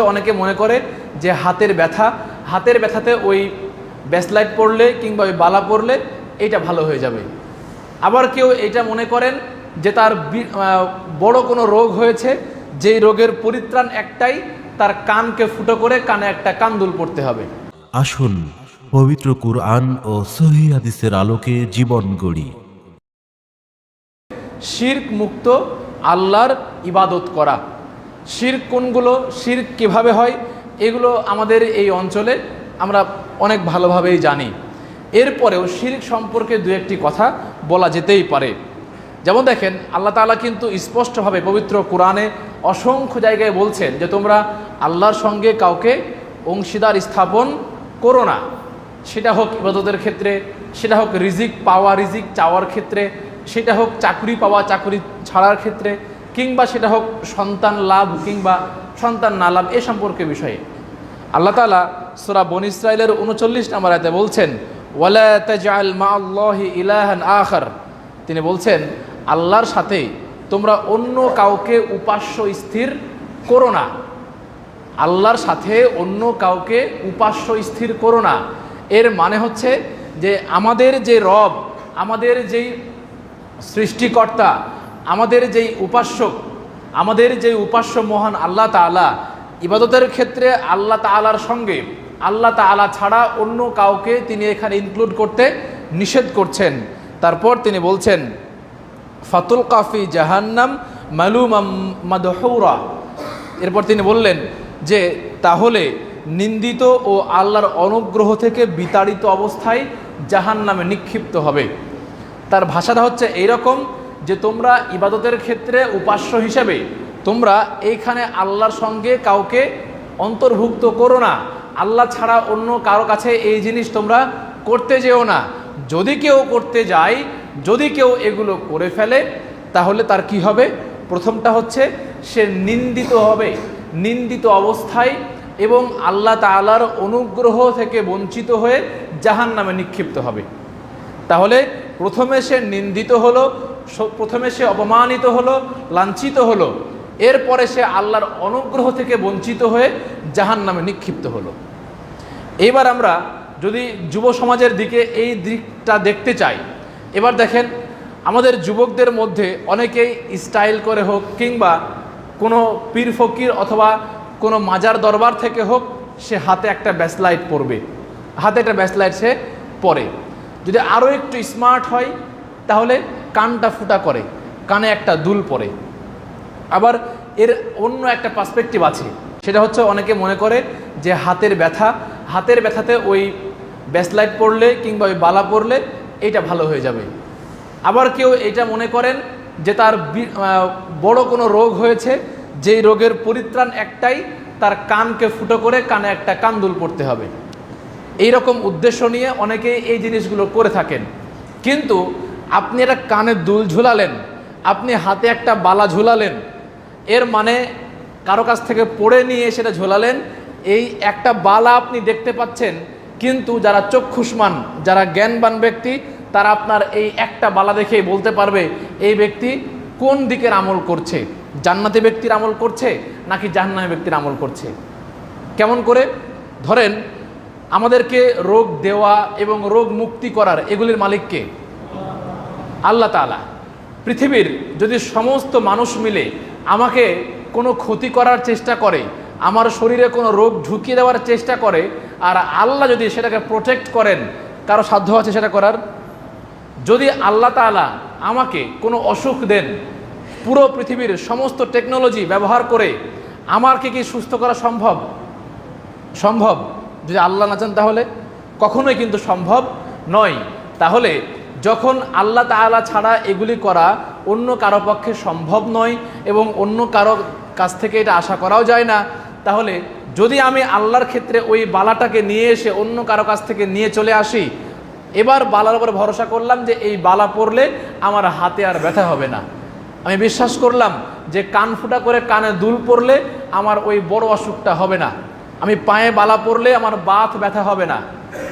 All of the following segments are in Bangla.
অনেকে মনে করে যে হাতের ব্যথা হাতের ব্যথাতে ওই ব্যাসলাইট পড়লে কিংবা ওই বালা পড়লে এটা ভালো হয়ে যাবে। আবার কেউ এটা মনে করেন যে তার বড় কোনো রোগ হয়েছে যেই রোগের পরিত্রাণ একটাই তার কানকে ফুটো করে কানে একটা কান্দুল পড়তে হবে। আসুন পবিত্র কুরআন ও সহি হাদিসের আলোকে জীবন গড়ি। শির্ক মুক্ত আল্লাহর ইবাদত করা। শির্ক কোনগুলো, শির কীভাবে হয়, এগুলো আমাদের এই অঞ্চলে আমরা অনেক ভালোভাবেই জানি। এরপরেও শির্ক সম্পর্কে দু একটি কথা বলা যেতেই পারে। যেমন দেখেন, আল্লাহ তাআলা কিন্তু স্পষ্টভাবে পবিত্র কোরআনে অসংখ্য জায়গায় বলছেন যে, তোমরা আল্লাহর সঙ্গে কাউকে অংশীদার স্থাপন করো না। সেটা হোক ইবাদতের ক্ষেত্রে, সেটা হোক রিজিক পাওয়া, রিজিক চাওয়ার ক্ষেত্রে, সেটা হোক চাকরি পাওয়া, চাকরি ছাড়ার ক্ষেত্রে কিংবা সেটা হোক সন্তান লাভ কিংবা সন্তান না লাভ, এ সম্পর্কে বিষয়ে। আল্লাহ তালা সুরা বন ইসরায়েলের উনচল্লিশ নাম্বার আয়তে বলছেন, ওয়ালা ইলাহান আখার। তিনি বলছেন, আল্লাহর সাথে তোমরা অন্য কাউকে উপাস্য স্থির করো না। আল্লাহর সাথে অন্য কাউকে উপাস্য স্থির করো না। এর মানে হচ্ছে যে আমাদের যে রব, আমাদের যেই সৃষ্টিকর্তা আমাদের যেই উপাস্যক আমাদের যে উপাস্য মহান আল্লাহ তাআলা, ইবাদতের ক্ষেত্রে আল্লাহ তাআলার সঙ্গে, আল্লাহ তাআলা ছাড়া অন্য কাউকে তিনি এখানে ইনক্লুড করতে নিষেধ করছেন। তারপর তিনি বলছেন ফাতুল কাফি জাহান্নাম মালুম মাদহৌরা। এরপর তিনি বললেন যে, তাহলে নিন্দিত ও আল্লাহর অনুগ্রহ থেকে বিতাড়িত অবস্থায় জাহান নামে নিক্ষিপ্ত হবে। তার ভাষাটা হচ্ছে এইরকম যে তোমরা ইবাদতের ক্ষেত্রে উপাস্য হিসেবে তোমরা এইখানে আল্লাহর সঙ্গে কাউকে অন্তর্ভুক্ত করো না। আল্লাহ ছাড়া অন্য কারও কাছে এই জিনিস তোমরা করতে যেও না। যদি কেউ করতে যায়, যদি কেউ এগুলো করে ফেলে, তাহলে তার কি হবে? প্রথমটা হচ্ছে সে নিন্দিত হবে, নিন্দিত অবস্থায় এবং আল্লাহ তাআলার অনুগ্রহ থেকে বঞ্চিত হয়ে জাহান নামে নিক্ষিপ্ত হবে। তাহলে প্রথমে সে নিন্দিত হলো প্রথমে সে অপমানিত হলো, লাঞ্ছিত হলো। এরপরে সে আল্লাহর অনুগ্রহ থেকে বঞ্চিত হয়ে জাহান নামে নিক্ষিপ্ত হলো। এবার আমরা যদি যুব সমাজের দিকে এই দিকটা দেখতে চাই, এবার দেখেন আমাদের যুবকদের মধ্যে অনেকেই স্টাইল করে হোক কিংবা কোনো পীর ফকির অথবা কোনো মাজার দরবার থেকে হোক, সে হাতে একটা ব্যাসলাইট পরবে। হাতে একটা ব্যাসলাইট সে পরে। যদি আরও একটু স্মার্ট হয়, তাহলে কানটা ফুটা করে, কানে একটা দুল পরে আবার এর অন্য একটা পার্সপেক্টিভ আছে। সেটা হচ্ছে অনেকে মনে করে যে হাতের ব্যথা, হাতের ব্যথাতে ওই ব্যাসলাইট পড়লে কিংবা ওই বালা পড়লে এটা ভালো হয়ে যাবে। আবার কেউ এটা মনে করেন যে তার বড় কোনো রোগ হয়েছে, যেই রোগের পরিত্রাণ একটাই, তার কানকে ফুটো করে কানে একটা কান্দুল পড়তে হবে। এই রকম উদ্দেশ্য নিয়ে অনেকেই এই জিনিসগুলো করে থাকেন। কিন্তু আপনি একটা কানে দুল ঝুলালেন, আপনি হাতে একটা বালা ঝুলালেন, এর মানে কারও কাছ থেকে পড়ে নিয়ে সেটা ঝোলালেন, এই একটা বালা আপনি দেখতে পাচ্ছেন, কিন্তু যারা চক্ষুষ্মান, যারা জ্ঞানবান ব্যক্তি, তারা আপনার এই একটা বালা দেখেই বলতে পারবে, এই ব্যক্তি কোন দিকের আমল করছে? জান্নাতি ব্যক্তির আমল করছে, নাকি জাহান্নামী ব্যক্তির আমল করছে? কেমন করে? ধরেন, আমাদেরকে রোগ দেওয়া এবং রোগ মুক্তি করার এগুলির মালিককে আল্লাহ তাআলা, পৃথিবীর যদি সমস্ত মানুষ মিলে আমাকে কোনো ক্ষতি করার চেষ্টা করে, আমার শরীরে কোনো রোগ ঢুকিয়ে দেওয়ার চেষ্টা করে, আর আল্লাহ যদি সেটাকে প্রোটেক্ট করেন, কারও সাধ্য আছে সেটা করার? যদি আল্লাহ তাআলা আমাকে কোনো অসুখ দেন, পুরো পৃথিবীর সমস্ত টেকনোলজি ব্যবহার করে আমারকে কি সুস্থ করা সম্ভব? সম্ভব? যদি আল্লাহ না চান তাহলে? কখনোই কিন্তু সম্ভব নয়। তাহলে যখন আল্লাহ তাআলা ছাড়া এগুলি করা অন্য কারও পক্ষে সম্ভব নয় এবং অন্য কারও কাছ থেকে এটা আশা করাও যায় না, তাহলে যদি আমি আল্লাহর ক্ষেত্রে ওই বালাটাকে নিয়ে এসে অন্য কারও কাছ থেকে নিয়ে চলে আসি, এবার বালার উপর ভরসা করলাম যে এই বালা পড়লে আমার হাতে আর ব্যথা হবে না। আমি বিশ্বাস করলাম যে কান ফুটা করে কানে দুল পড়লে আমার ওই বড় অসুখটা হবে না। আমি পায়ে বালা পড়লে আমার বাত ব্যথা হবে না।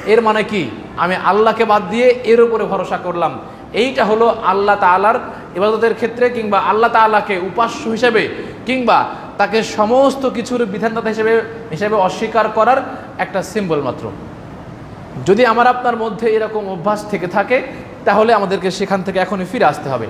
এর মানে কি? আমি আল্লাহকে বাদ দিয়ে এর উপরে ভরসা করলাম। এইটা হলো আল্লাহ তাআলার ইবাদতের ক্ষেত্রে কিংবা আল্লাহ তাআলাকে উপাস্য হিসেবে কিংবা তাকে সমস্ত কিছুর বিধানদাতা হিসেবে হিসেবে অস্বীকার করার একটা সিম্বল মাত্র। যদি আমার আপনার মধ্যে এরকম অভ্যাস থেকে থাকে, তাহলে আমাদেরকে সেখান থেকে এখনই ফিরে আসতে হবে।